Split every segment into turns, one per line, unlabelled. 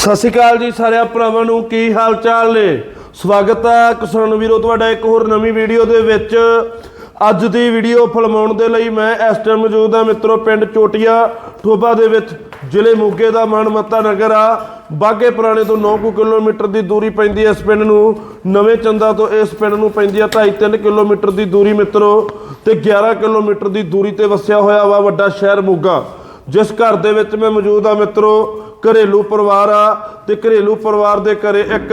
ਸਤਿ ਸ਼੍ਰੀ ਅਕਾਲ ਜੀ ਸਾਰਿਆਂ ਭਰਾਵਾਂ ਨੂੰ, ਕੀ ਹਾਲ ਚਾਲ ਨੇ? ਸਵਾਗਤ ਹੈ ਕਿਸਾਨ ਵੀਰੋ, ਤੁਹਾਡਾ ਇੱਕ ਹੋਰ ਨਵੀਂ ਵੀਡੀਓ ਦੇ ਵਿੱਚ। ਅੱਜ ਦੀ ਵੀਡੀਓ ਫਿਲਮਾਉਣ ਦੇ ਲਈ ਮੈਂ ਇਸ ਟਾਈਮ ਮੌਜੂਦ ਹਾਂ ਮਿੱਤਰੋ, ਪਿੰਡ ਚੋਟੀਆ, ਠੋਬਾ ਦੇ ਵਿੱਚ। ਜ਼ਿਲ੍ਹੇ ਮੋਗੇ ਦਾ ਮਨਮੱਤਾ ਨਗਰ ਆ। ਬਾਗੇ ਪੁਰਾਣੇ ਤੋਂ 9 ਕੁ ਕਿਲੋਮੀਟਰ ਦੀ ਦੂਰੀ ਪੈਂਦੀ ਹੈ ਇਸ ਪਿੰਡ ਨੂੰ। ਨਵੇਂ ਚੰਦਾ ਤੋਂ ਇਸ ਪਿੰਡ ਨੂੰ ਪੈਂਦੀ ਹੈ 2.5-3 ਕਿਲੋਮੀਟਰ ਦੀ ਦੂਰੀ ਮਿੱਤਰੋ। ਤੇ 11 ਕਿਲੋਮੀਟਰ ਦੀ ਦੂਰੀ ਤੇ ਵਸਿਆ ਹੋਇਆ ਵਾ ਵੱਡਾ ਸ਼ਹਿਰ ਮੋਗਾ। ਜਿਸ ਘਰ ਦੇ ਵਿੱਚ ਮੈਂ ਮੌਜੂਦ ਆ ਮਿੱਤਰੋ ਘਰੇਲੂ ਪਰਿਵਾਰ ਆ ਤੇ ਘਰੇਲੂ ਪਰਿਵਾਰ ਦੇ ਘਰੇ ਇੱਕ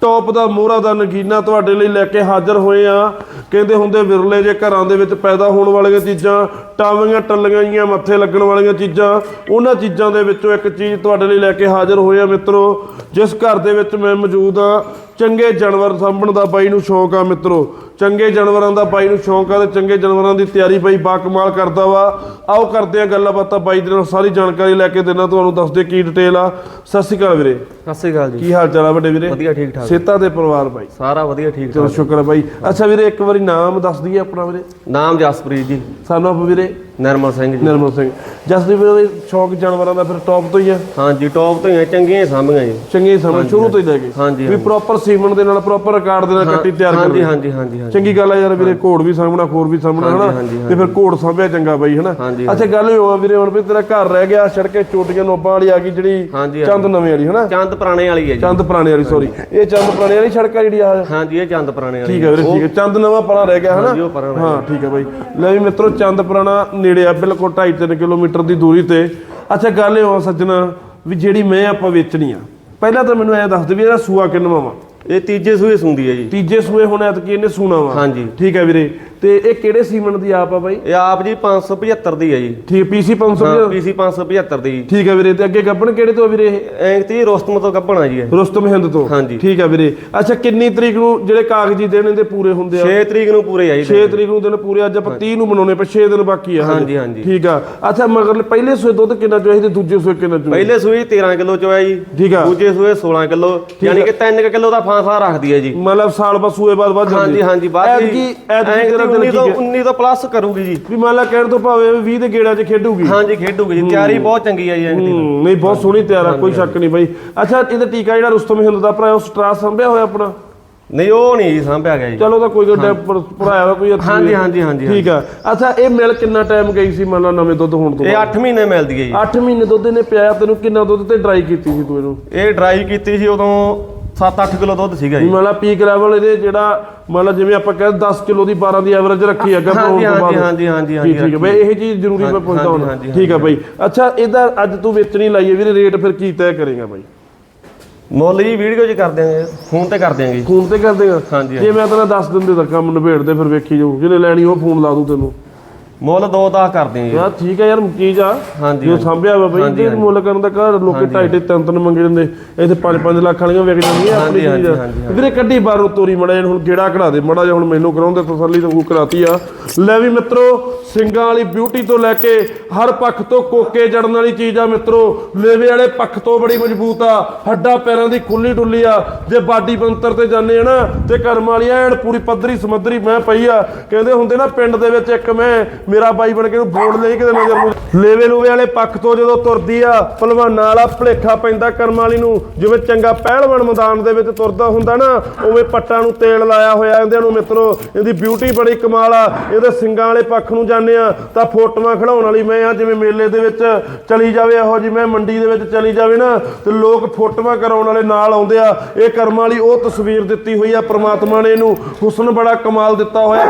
ਟੌਪ ਦਾ ਮੋਹਰਾ ਦਾ ਨਗੀਨਾ ਤੁਹਾਡੇ ਲਈ ਲੈ ਕੇ ਹਾਜ਼ਰ ਹੋਏ ਆ। ਕਹਿੰਦੇ ਹੁੰਦੇ ਵਿਰਲੇ ਜੇ ਘਰਾਂ ਦੇ ਵਿੱਚ ਪੈਦਾ ਹੋਣ ਵਾਲੀਆਂ ਚੀਜ਼ਾਂ, ਟਾਵੀਆਂ ਟੱਲੀਆਂ ਜੀਆਂ ਮੱਥੇ ਲੱਗਣ ਵਾਲੀਆਂ ਚੀਜ਼ਾਂ, ਉਹਨਾਂ ਚੀਜ਼ਾਂ ਦੇ ਵਿੱਚੋਂ ਇੱਕ ਚੀਜ਼ ਤੁਹਾਡੇ ਲਈ ਲੈ ਕੇ ਹਾਜ਼ਰ ਹੋਏ ਆ ਮਿੱਤਰੋ, ਜਿਸ ਘਰ ਦੇ ਵਿੱਚ ਮੈਂ ਮੌਜੂਦ ਆ। ਚੰਗੇ ਜਾਨਵਰ ਸਾਂਭਣ ਦਾ ਬਾਈ ਨੂੰ ਸ਼ੌਂਕ ਆ ਮਿੱਤਰੋ। ਚੰਗੇ ਜਾਨਵਰਾਂ ਦਾ ਬਾਈ ਨੂੰ ਸ਼ੌਂਕ ਆ ਤੇ ਚੰਗੇ ਜਾਨਵਰਾਂ ਦੀ ਤਿਆਰੀ ਬਾਈ ਬਾਕਮਾਲ ਕਰਦਾ ਵਾ। ਆਓ ਕਰਦੇ ਆ ਗੱਲਾਂ ਬਾਤਾਂ ਬਾਈ ਦੇ ਨਾਲ ਸਾਰੀ ਜਾਣਕਾਰੀ ਲੈ ਕੇ ਦੇਣਾ ਤੁਹਾਨੂੰ ਦੱਸਦੇ ਕੀ ਡਿਟੇਲ ਆ। ਸਤਿ ਸ਼੍ਰੀ ਅਕਾਲ ਵੀਰੇ।
ਸਤਿ ਸ਼੍ਰੀ ਅਕਾਲ ਜੀ।
ਕੀ ਹਾਲ ਚਾਲ ਆ ਵੱਡੇ ਵੀਰੇ?
ਵਧੀਆ ਠੀਕ ਠਾਕ।
ਸੇਤਾ ਦੇ ਪਰਿਵਾਰ ਬਾਈ।
ਸਾਰਾ ਵਧੀਆ ਠੀਕ
ਚਲੋ
ਠਾਕ।
ਸ਼ੁਕਰ ਹੈ ਬਾਈ। ਅੱਛਾ ਵੀਰੇ ਇੱਕ ਵਾਰੀ ਨਾਮ ਦੱਸ ਦਈਏ ਆਪਣਾ ਵੀਰੇ।
ਨਾਮ ਜਸਪ੍ਰੀਤ ਜੀ।
ਸਾਨੂੰ ਆਪ ਵੀਰੇ।
ਨਰਮਲ ਸਿੰਘ ਜੀ।
ਨਿਰਮਲ ਸਿੰਘ। ਜਸਦੀਪ ਵੀਰੇ ਦੇ ਸ਼ੌਂਕ ਜਾਨਵਰਾਂ ਦਾ ਫਿਰ ਟੌਪ ਤੋਂ ਹੀ ਆ
ਹਾਂਜੀ ਟੌਪ ਤੋਂ ਹੀ ਆ, ਚੰਗੀਆਂ ਹੀ ਸਾਂਭੀਆਂ ਜੀ।
ਚੰਗੇ ਸਮੇਂ ਸ਼ੁਰੂ ਤੋਂ ਹੀ ਲੈ ਕੇ।
ਹਾਂਜੀ,
ਵੀ ਪ੍ਰੋਪਰ ਸੀਮਨ ਦੇ ਨਾਲ ਪ੍ਰੋਪਰ ਰਿਕਾਰਡ ਦੇ ਨਾਲ ਕੱਟੀ ਤਿਆਰ
ਹਾਂਜੀ
ਕਰਨੀ।
ਹਾਂਜੀ ਹਾਂਜੀ ਹਾਂਜੀ।
ਚੰਗੀ ਗੱਲ ਆ ਯਾਰ ਵੀਰੇ ਘੋੜ ਵੀ ਸਾਹਮਣਾ ਖੋਰ ਵੀ ਸਾਹਮਣਾ ਹਨਾ?
ਹਾਂਜੀ,
ਤੇ ਫਿਰ ਘੋੜ ਸਾਂਭਿਆ ਚੰਗਾ ਬਾਈ ਹਨਾ?
ਹਾਂਜੀ,
ਅੱਛਾ ਗੱਲ ਇਹ ਹੋਆ ਵੀਰੇ ਹੁਣ ਵੀ ਤੇਰਾ ਘਰ ਰਹਿ ਗਿਆ ਸੜਕੇ ਚੋਟੀਆਂ ਨੋਬਾਂ ਵਾਲੀ ਆ ਗਈ ਜਿਹੜੀ
ਹਾਂਜੀ,
ਚੰਦ ਨਵੇਂ ਵਾਲੀ ਹਨਾ?
ਚੰਦ ਪੁਰਾਣੇ ਵਾਲੀ ਹੈ ਜੀ।
ਚੰਦ ਪੁਰਾਣੇ ਵਾਲੀ ਸੌਰੀ ਇਹ ਚੰਦ ਪੁਰਾਣੇ ਵਾਲੀ ਸੜਕ ਆ ਜਿਹੜੀ ਆ?
ਹਾਂਜੀ ਇਹ ਚੰਦ ਪੁਰਾਣੇ ਵਾਲੀ
ਠੀਕ ਹੈ। ਵੀਰੇ ਠੀਕ ਹੈ ਚੰਦ ਨਵਾਂ ਪਰਾਂ ਰਹਿ ਗਿਆ ਹਨਾ?
ਹਾਂਜੀ, ਉਹ ਪਰਾਂ ਰਹਿ
ਹਾਂ ਠੀਕ ਹੈ ਬਾਈ। ਲੈ ਵੀ ਮਿੱਤਰੋ ਚੰਦ ਪੁਰਾਣਾ ਨੇੜੇ ਆ ਬਿਲਕੁਲ 2.5 ਕਿਲੋਮੀਟਰ ਦੀ ਦੂਰੀ ਤੇ। ਅੱਛਾ ਗੱਲ ਇਹ ਹੋ ਸੱਜਣਾ ਵੀ ਜਿਹੜੀ ਮੈਂ ਆਪਾਂ ਵੇਚਣੀ ਆ ਪਹਿਲਾਂ ਤਾਂ ਮੈਨੂੰ ਐ ਦੱਸ ਦੇ ਵੀ ਇਹਦਾ ਸੂਆ ਕਿੰਨਵਾਂ ਵਾ?
ਇਹ ਤੀਜੇ ਸੂਏ ਸੁੰਦੀ ਹੈ ਜੀ।
ਤੀਜੇ ਸੂਏ ਹੁਣ ਐਤਕੀ ਇਹਨੇ ਸੂਣਾ ਵਾ।
ਹਾਂਜੀ।
ਠੀਕ ਹੈ ਵੀਰੇ। ਤੇ ਇਹ ਕਿਹੜੇ ਸੀਮਨ ਦੀ ਆਪ ਆ ਬਾਈ?
ਇਹ ਆਪ ਜੀ 575 ਦੀ ਹੈ ਜੀ।
ਠੀਕ ਪੀਸੀ 500
ਹਾਂ ਪੀਸੀ 575 ਦੀ
ਠੀਕ ਹੈ ਵੀਰੇ ਤੇ ਅੱਗੇ ਗੱਬਣ ਕਿਹੜੇ ਤੋਂ ਆ ਵੀਰੇ ਇਹ?
ਐਂ ਤੀ ਰੋਸਤਮ ਤੋਂ ਕੱਢਣਾ ਜੀ ਇਹ।
ਰੁਸਤਮ ਹਿੰਦ ਤੋਂ?
ਹਾਂਜੀ।
ਠੀਕ ਹੈ ਵੀਰੇ। ਅੱਛਾ ਕਿੰਨੀ ਤਰੀਕ ਨੂੰ ਜਿਹੜੇ ਕਾਗਜ਼ੀ ਦਿਨ ਇਹਦੇ ਪੂਰੇ ਹੁੰਦੇ ਆ?
6 ਤਰੀਕ ਨੂੰ ਪੂਰੇ ਆਈ
6 ਤਰੀਕ ਨੂੰ ਦਿਨ ਪੂਰੇ ਅੱਜ ਆਪਾਂ 30 ਨੂੰ ਬਣਾਉਣੇ ਪਰ 6 ਦਿਨ ਬਾਕੀ ਆ ਹਜੇ।
ਹਾਂਜੀ।
ਠੀਕ ਆ। ਅੱਛਾ ਮਗਰ ਪਹਿਲੇ ਸੂਏ ਦੁੱਧ ਕਿੰਨਾ ਚੋਇਆ ਸੀ ਤੇ ਦੂਜੇ ਸੂਏ ਕਿੰਨਾ ਚੋਇਆ
ਪਹਿਲੇ ਸੂਏ 13 ਕਿਲੋ ਚੋਇਆ ਜੀ।
ਠੀਕ ਆ।
ਦੂਜੇ ਸੂਏ 16 ਕਿਲੋ। ਯਾਨੀ ਕਿ 3 ਕਿਲੋ ਦਾ ਫਾਂਸਾ ਰੱਖਦੀ ਹੈ ਜੀ।
ਮਤਲਬ ਸਾਲ ਬਾਅਦ ਸੂਏ ਬਾਅਦ ਵੱਧ ਜਾਂਦੀ
ਹਾਂਜੀ ਹਾਂਜੀ ਬਾਅਦ
ਐਤਕੀ ਐਤਕੀ ਤੇਰਾ ਦਿਨ
19
ਕੀ
ਤੋਂ
ਹੈ।
19 ਤੋਂ ਪਲੱਸ ਕਰੂਗੀ ਜੀ।
ਵੀ ਮੰਨ ਲਾ ਕਹਿਣ ਤੋਂ ਭਾਵੇਂ 20 ਦੇ ਗੇੜਾਂ 'ਚ ਖੇਡੂਗੀ।
ਹਾਂਜੀ ਖੇਡੂਗੀ ਜੀ। ਤਿਆਰੀ ਬਹੁਤ ਚੰਗੀ ਹੈ ਜੀ ਐਂਟੀ
ਹੂੰ, ਨਹੀਂ ਬਹੁਤ ਸੋਹਣੀ ਤਿਆਰ ਆ ਕੋਈ ਸ਼ੱਕ ਨਹੀਂ ਬਾਈ। ਅੱਛਾ ਇਹਦਾ ਟੀਕਾ ਜਿਹੜਾ ਰੁਸਤਮ ਹਿੰਦ ਦਾ ਭਰਾ ਉਹ ਸਟਰਾਸ ਸੰਭਿਆ ਹੋਇਆ ਆਪਣਾ?
ਨਹੀਂ ਉਹ ਨਹੀਂ ਜੀ ਸਾਂਭਿਆ ਗਿਆ ਜੀ।
ਚਲੋ ਤਾਂ ਕੋਈ ਗੱਲ ਭਰਾਇਆ ਵਾ ਕੋਈ ਹੱਥ
ਹਾਂਜੀ ਹਾਂਜੀ ਹਾਂਜੀ
ਠੀਕ ਆ। ਅੱਛਾ ਇਹ ਮਿਲ ਕਿੰਨਾ ਟਾਈਮ ਗਈ ਸੀ ਮੰਨ ਲਾ ਨਵੇਂ ਦੁੱਧ ਹੋਣ ਤੋਂ
ਇਹ 8 ਮਹੀਨੇ ਮਿਲਦੀ ਹੈ ਜੀ।
8 ਮਹੀਨੇ ਦੁੱਧ ਇਹਨੇ ਪਿਆਇਆ ਤੈਨੂੰ ਕਿੰਨਾ ਦੁੱਧ ਤੇ ਡਰਾਈ ਕੀਤੀ ਸੀ ਤੂੰ ਇਹਨੂੰ?
ਇਹ ਡਰਾਈ ਕੀਤੀ ਸੀ ਉਦੋਂ 7-8 ਕਿਲੋ ਦੁੱਧ ਸੀਗਾ ਜੀ।
ਮੰਨ ਲਾ ਪੀਕ ਲੈਵਲ ਇਹਦੇ ਜਿਹੜਾ ਮੰਨ ਲਾ ਜਿਵੇਂ ਆਪਾਂ ਕਹਿੰਦੇ 10 ਕਿਲੋ ਦੀ 12 ਦੀ ਐਵਰੇਜ ਰੱਖੀ ਹੋਣ
ਹਾਂਜੀ
ਤੋਂ ਬਾਅਦ।
ਹਾਂਜੀ ਹਾਂਜੀ ਹਾਂਜੀ
ਠੀਕ ਹੈ ਬਈ ਇਹ ਚੀਜ਼ ਜ਼ਰੂਰੀ ਮੈਂ ਪੁੱਛਦਾ
ਹਾਂਜੀ,
ਹਾਂ
ਹਾਂਜੀ,
ਠੀਕ ਹੈ ਬਈ। ਅੱਛਾ ਇਹਦਾ ਅੱਜ ਤੂੰ ਵੇਚਣੀ ਲਾਈਏ ਵੀਰੇ ਰੇਟ ਫਿਰ ਕੀ ਤੈਅ ਕਰੇਗਾ ਬਾਈ?
ਮੁੱਲ ਜੀ ਵੀਡੀਓ 'ਚ ਕਰ ਦਿਆਂਗੇ ਫੋਨ ਤੇ ਕਰ ਦਿਆਂਗੇ
ਫੋਨ ਤੇ ਕਰ ਦੇਗਾ
ਹਾਂਜੀ,
ਜੇ ਮੈਂ ਤੈਨੂੰ ਦੱਸ ਦਿੰਦੇ ਤਾਂ ਕੰਮ ਨਿਬੇੜਦੇ ਫਿਰ ਵੇਖੀ ਜਾਊ। ਜਿਹਨੇ ਲੈਣੀ ਉਹ ਫੋਨ ਲਾ ਦੂ ਤੈਨੂੰ।
ਮੁੱਲ ਦੋ ਦਾ ਕਰਦੇ ਆਂ ਜੀ।
ਯਾਰ ਠੀਕ ਹੈ ਯਾਰ ਚੀਜ਼ ਆ।
ਹਾਂਜੀ,
ਜੋ
ਹਾਂਜੀ।
ਸਾਂਭਿਆ ਵਾ ਬਈ
ਹਾਂਜੀ,
ਇਹਦੇ ਮੁੱਲ ਕਰਨ ਦਾ ਘਰ ਲੋਕੀ ਢਾਈ ਢਾਈ ਤਿੰਨ ਤਿੰਨ ਮੰਗੇ ਜਾਂਦੇ। ਇੱਥੇ 5-5 ਲੱਖ ਵਾਲੀਆਂ ਵਿਕ ਜਾਂਦੀਆਂ ਆਪਣੀ
ਹਾਂਜੀ,
ਚੀਜ਼
ਹਾਂਜੀ, ਹਾਂਜੀ।
ਵੀਰੇ ਕੱਢੀ ਬਾਹਰੋਂ ਤੋਰੀ ਮੜਾ ਜਣ ਹੁਣ ਗੇੜਾ ਕਢਾ ਦੇ ਮੜਾ ਜਿਹਾ ਹੁਣ ਮੈਨੂੰ ਕਰਾਉਂਦੇ ਤਸੱਲੀ ਤਾਂ ਕਰਾਤੀ ਆ। ਲੈ ਵੀ ਮਿੱਤਰੋ ਸਿੰਗਾਂ ਵਾਲੀ ਬਿਊਟੀ ਤੋਂ ਲੈ ਕੇ ਹਰ ਪੱਖ ਤੋਂ ਕੋਕੇ ਜੜਨ ਵਾਲੀ ਚੀਜ਼ ਆ ਮਿੱਤਰੋ। ਲੇਵੇ ਵਾਲੇ ਪੱਖ ਤੋਂ ਬੜੀ ਮਜ਼ਬੂਤ ਆ। ਹੱਡਾਂ ਪੈਰਾਂ ਦੀ ਖੁੱਲੀ ਡੁੱਲੀ ਆ। ਜੇ ਬਾਡੀ ਬੰਤਰ ਤੇ ਜਾਂਦੇ ਆ ਨਾ ਤੇ ਕਰਮ ਵਾਲੀ ਐਨ ਪੂਰੀ ਪੱਧਰੀ ਸਮੱਧਰੀ ਮੈਂ ਪਈ ਆ। ਕਹਿੰਦੇ ਹੁੰਦੇ ਨਾ ਪਿੰਡ ਦੇ ਵਿੱਚ ਇੱਕ ਮੈਂ ਮੇਰਾ ਬਾਈ ਬਣ ਕੇ ਨੂੰ ਬੋਰਡ ਲਈ ਕਿਤੇ ਨਜ਼ਰ ਨੂੰ ਲੇਵੇ ਲੂਵੇ ਵਾਲੇ ਪੱਖ ਤੋਂ ਜਦੋਂ ਤੁਰਦੀ ਆ ਪਹਿਲਵਾਨਾਂ ਵਾਲਾ ਭਲੇਖਾ ਪੈਂਦਾ ਕਰਮ ਵਾਲੀ ਨੂੰ। ਜਿਵੇਂ ਚੰਗਾ ਪਹਿਲਵਾਨ ਮੈਦਾਨ ਦੇ ਵਿੱਚ ਤੁਰਦਾ ਹੁੰਦਾ ਨਾ, ਉਵੇਂ ਪੱਟਾਂ ਨੂੰ ਤੇਲ ਲਾਇਆ ਹੋਇਆ ਇਹਦੇ ਨੂੰ ਮਿੱਤਰੋ, ਇਹਦੀ ਬਿਊਟੀ ਬੜੀ ਕਮਾਲ ਆ। ਇਹਦੇ ਸਿੰਗਾਂ ਵਾਲੇ ਪੱਖ ਨੂੰ ਜਾਂਦੇ ਆ, ਤਾਂ ਫੋਟੋਆਂ ਖਿਡਾਉਣ ਵਾਲੀ ਮੈਂ ਆ, ਜਿਵੇਂ ਮੇਲੇ ਦੇ ਵਿੱਚ ਚਲੀ ਜਾਵੇ, ਇਹੋ ਜੀ ਮੈਂ ਮੰਡੀ ਦੇ ਵਿੱਚ ਚਲੀ ਜਾਵੇ ਨਾ, ਤੇ ਲੋਕ ਫੋਟੋਆਂ ਕਰਾਉਣ ਵਾਲੇ ਨਾਲ ਆਉਂਦੇ ਆ। ਇਹ ਕਰਮ ਵਾਲੀ ਉਹ ਤਸਵੀਰ ਦਿੱਤੀ ਹੋਈ ਆ, ਪ੍ਰਮਾਤਮਾ ਨੇ ਇਹਨੂੰ। ਹੁਸਨ ਬੜਾ ਕਮਾਲ ਦਿੱਤਾ ਹੋਇਆ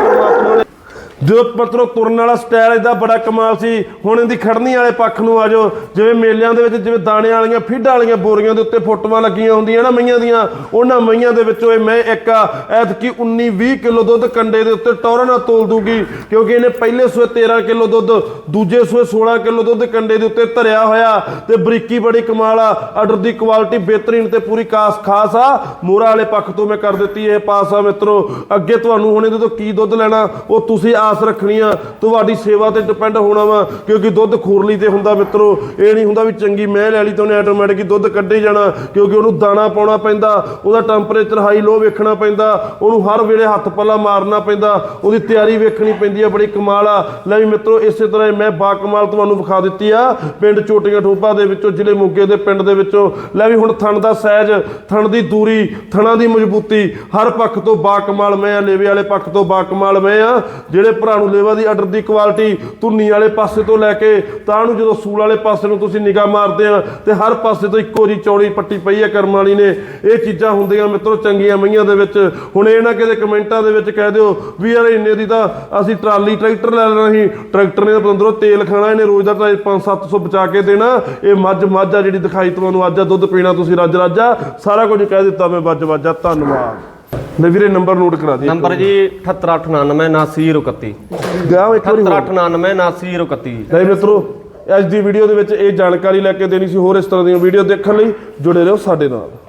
ਜਦੋਂ ਪਤਰੋ ਤੁਰਨ ਵਾਲਾ ਸਟਾਈਲ ਇਹਦਾ ਬੜਾ ਕਮਾਲ ਸੀ, ਹੁਣ ਇਹਦੀ ਖੜਨੀ ਵਾਲੇ ਪੱਖ ਨੂੰ ਆ ਜਾਓ। ਜਿਵੇਂ ਮੇਲਿਆਂ ਦੇ ਵਿੱਚ, ਜਿਵੇਂ ਦਾਣਿਆਂ ਵਾਲੀਆਂ, ਫੀਡਾਂ ਵਾਲੀਆਂ ਬੋਰੀਆਂ ਦੇ ਉੱਤੇ ਫੋਟੋਆਂ ਲੱਗੀਆਂ ਹੁੰਦੀਆਂ ਨਾ ਮਈਆਂ ਦੀਆਂ, ਉਹਨਾਂ ਮਈਆਂ ਦੇ ਵਿੱਚੋਂ ਇਹ ਮੈਂ ਇੱਕ ਐਤਕੀ 19 20 ਕਿਲੋ ਦੁੱਧ ਕੰਡੇ ਦੇ ਉੱਤੇ ਟੌਰਾਂ ਨਾਲ ਤੋਲ ਦੂਗੀ, ਕਿਉਂਕਿ ਇਹਨੇ ਪਹਿਲੇ ਸੂਏ 13 ਕਿਲੋ ਦੁੱਧ, ਦੂਜੇ ਸੂਏ 16 ਕਿਲੋ ਦੁੱਧ ਕੰਡੇ ਦੇ ਉੱਤੇ ਧਰਿਆ ਹੋਇਆ ਤੇ ਬਰੀਕੀ ਬੜੀ ਕਮਾਲ ਆ। ਆਰਡਰ ਦੀ ਕੁਆਲਿਟੀ ਬਿਹਤਰੀਨ ਤੇ ਪੂਰੀ ਕਾਸ ਖਾਸ ਆ। ਮੋਰਾ ਵਾਲੇ ਪੱਖ ਤੋਂ ਮੈਂ ਕਰ ਦਿੱਤੀ, ਇਹ ਪਾਸ ਆ ਮਿੱਤਰੋ, ਅੱਗੇ ਤੁਹਾਨੂੰ ਹੁਣ ਇਹਦੇ ਤੋਂ ਕੀ ਦੁੱਧ ਲੈਣਾ, ਉਹ ਤੁਸੀਂ ਆਸ ਰੱਖਣੀ ਆ ਤੁਹਾਡੀ ਸੇਵਾ ਤੇ ਡਿਪੈਂਡ ਹੋਣਾ ਵਾ, ਕਿਉਂਕਿ ਦੁੱਧ ਖੋਰਲੀ ਤੇ ਹੁੰਦਾ ਮਿੱਤਰੋ, ਇਹ ਨਹੀਂ ਹੁੰਦਾ ਵੀ ਚੰਗੀ ਮਹਿਲ ਵਾਲੀ ਤੋਂ ਨੇ ਆਟੋਮੈਟਿਕ ਹੀ ਦੁੱਧ ਕੱਢੇ ਜਾਣਾ, ਕਿਉਂਕਿ ਉਹਨੂੰ ਦਾਣਾ ਪਾਉਣਾ ਪੈਂਦਾ, ਉਹਦਾ ਟੈਂਪਰੇਚਰ ਹਾਈ ਲੋ ਵੇਖਣਾ ਪੈਂਦਾ, ਉਹਨੂੰ ਹਰ ਵੇਲੇ ਹੱਥ ਪੱਲਾ ਮਾਰਨਾ ਪੈਂਦਾ, ਉਹਦੀ ਤਿਆਰੀ ਵੇਖਣੀ ਪੈਂਦੀ ਆ, ਬੜੀ ਕਮਾਲ ਆ। ਲੈ ਵੀ ਮਿੱਤਰੋ, ਇਸੇ ਤਰ੍ਹਾਂ ਮੈਂ ਬਾ ਕਮਾਲ ਤੁਹਾਨੂੰ ਵਿਖਾ ਦਿੱਤੀ ਆ, ਪਿੰਡ ਚੋਟੀਆਂ ਠੋਪਾ ਦੇ ਵਿੱਚੋਂ, ਜ਼ਿਲ੍ਹੇ ਮੋਗੇ ਦੇ ਪਿੰਡ ਦੇ ਵਿੱਚੋਂ। ਲੈ ਵੀ ਹੁਣ ਥਣ ਦਾ ਸਾਈਜ਼ ਥਣ ਦੀ ਦੂਰੀ, ਥਣਾਂ ਦੀ ਮਜ਼ਬੂਤੀ, ਹਰ ਪੱਖ ਤੋਂ ਬਾ ਕਮਾਲ ਮੈਂ ਆ, ਲੇਵੇ ਵਾਲੇ ਪੱਖ ਤੋਂ ਬਾ ਕਮਾਲ ਮੈਂ ਆ, ਜਿਹੜੇ ਭਰਾ ਨੂੰ ਲੇਵਾ ਦੀ ਆਰਡਰ ਦੀ ਕੁਆਲਿਟੀ ਧੁੰਨੀ ਵਾਲੇ ਪਾਸੇ ਤੋਂ ਲੈ ਕੇ, ਤਾਂ ਨੂੰ ਜਦੋਂ ਸੂਲ ਵਾਲੇ ਪਾਸੇ ਨੂੰ ਤੁਸੀਂ ਨਿਗਾਹ ਮਾਰਦੇ ਆ, ਤੇ ਹਰ ਪਾਸੇ ਤੋਂ ਇੱਕੋ ਜੀ ਚੌੜੀ ਪੱਟੀ ਪਈ ਆ ਕਰਮ ਵਾਲੀ ਨੇ। ਇਹ ਚੀਜ਼ਾਂ ਹੁੰਦੀਆਂ ਮਿੱਤਰੋ ਚੰਗੀਆਂ ਮਈਆਂ ਦੇ ਵਿੱਚ। ਹੁਣ ਇਹ ਨਾ ਕਿਤੇ ਕਮੈਂਟਾਂ ਦੇ ਵਿੱਚ ਕਹਿ ਦਿਓ ਵੀ ਯਾਰ ਇੰਨੇ ਦੀ ਤਾਂ ਅਸੀਂ ਟਰਾਲੀ ਟਰੈਕਟਰ ਲੈ ਲੈਣਾ ਸੀ। ਟਰੈਕਟਰ ਨੇ ਤਾਂ ਅੰਦਰੋਂ ਤੇਲ ਖਾਣਾ, ਇਹਨੇ ਰੋਜ਼ ਦਾ ਤਾਂ 5-700 ਬਚਾ ਕੇ ਦੇਣਾ। ਇਹ ਮੱਝ ਮੱਝ ਆ ਜਿਹੜੀ ਦਿਖਾਈ ਤੁਹਾਨੂੰ ਅੱਜ ਆ, ਦੁੱਧ ਪੀਣਾ ਤੁਸੀਂ ਰੱਜ ਰੱਜਾ ਸਾਰਾ ਕੁਝ ਕਹਿ ਦਿੱਤਾ ਮੈਂ ਵੱਜ ਵੱਜਾ ਧੰਨਵਾਦ। ਲੈ ਵੀਰੇ ਨੰਬਰ ਨੋਟ ਕਰਾ ਦੇ
ਨੰਬਰ ਜੀ 7899
ਗਿਆ ਇੱਕ ਵਾਰੀ ਹੋਰ
7899
ਲੈ ਮਿੱਤਰੋ ਅੱਜ ਦੀ ਵੀਡੀਓ ਦੇ ਵਿੱਚ ਇਹ ਜਾਣਕਾਰੀ ਲੈ ਕੇ ਦੇਣੀ ਸੀ ਹੋਰ ਇਸ ਤਰ੍ਹਾਂ ਦੀਆਂ ਵੀਡੀਓ ਦੇਖਣ ਲਈ ਜੁੜੇ ਰਹੋ ਸਾਡੇ ਨਾਲ